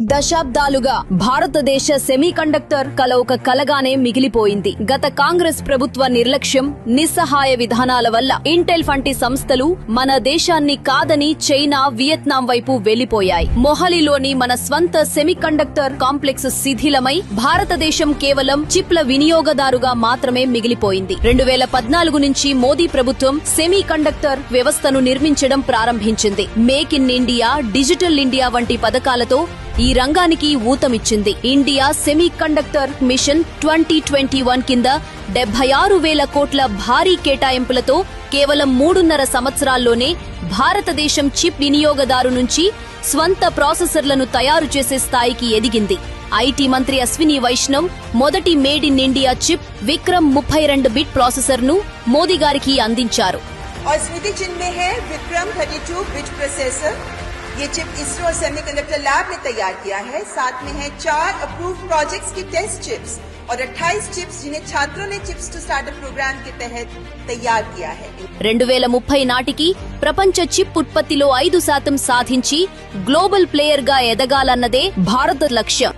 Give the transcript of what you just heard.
దశాబ్దాలుగా భారతదేశ సెమీకండక్టర్ కల ఒక కలగానే మిగిలిపోయింది. గత కాంగ్రెస్ ప్రభుత్వ నిర్లక్ష్యం నిస్సహాయ విధానాల వల్ల ఇంటెల్ వంటి సంస్థలు మన దేశాన్ని కాదని చైనా వియత్నాం వైపు వెళ్ళిపోయాయి మొహలిలోని మన స్వంత సెమీకండక్టర్ కాంప్లెక్స్ శిథిలమై భారతదేశం కేవలం చిప్ల వినియోగదారుగా మాత్రమే మిగిలిపోయింది. రెండు వేల పద్నాలుగు నుంచి మోదీ ప్రభుత్వం సెమీ కండక్టర్ వ్యవస్థను నిర్మించడం ప్రారంభించింది. Make in India digital India వంటి పథకాలతో ఈ ఈ రంగానికి ఊతమిచ్చింది. India semiconductor mission twenty twenty one కింద డెబ్బై ఆరు వేల కోట్ల భారీ కేటాయింపులతో కేవలం మూడున్నర సంవత్సరాల్లోనే భారతదేశం చిప్ వినియోగదారు నుంచి స్వంత ప్రాసెసర్లను తయారు చేసే స్థాయికి ఎదిగింది. ఐటీ మంత్రి అశ్విని వైష్ణవ్ మొదటి made in India chip Vikram ముప్పై రెండు బిట్ ప్రాసెసర్ను మోదీ గారికి అందించారు. और स्मृति चिन्ह में है विक्रम 32 बिट प्रोसेसर ये चिप इसरो और सेमीकंडक्टर लैब ने तैयार किया है साथ में है चार अप्रूव प्रोजेक्ट्स की टेस्ट चिप्स और 28 चिप्स जिन्हें छात्रों ने चिप्स टू स्टार्टअप प्रोग्राम के तहत तैयार किया है రెండు వేల ముప్పై నాటికి ప్రపంచ చిప్ ఉత్పత్తిలో ఐదు శాతం సాధించి గ్లోబల్ ప్లేయర్ గా ఎదగాలన్నదే భారత లక్ష్యం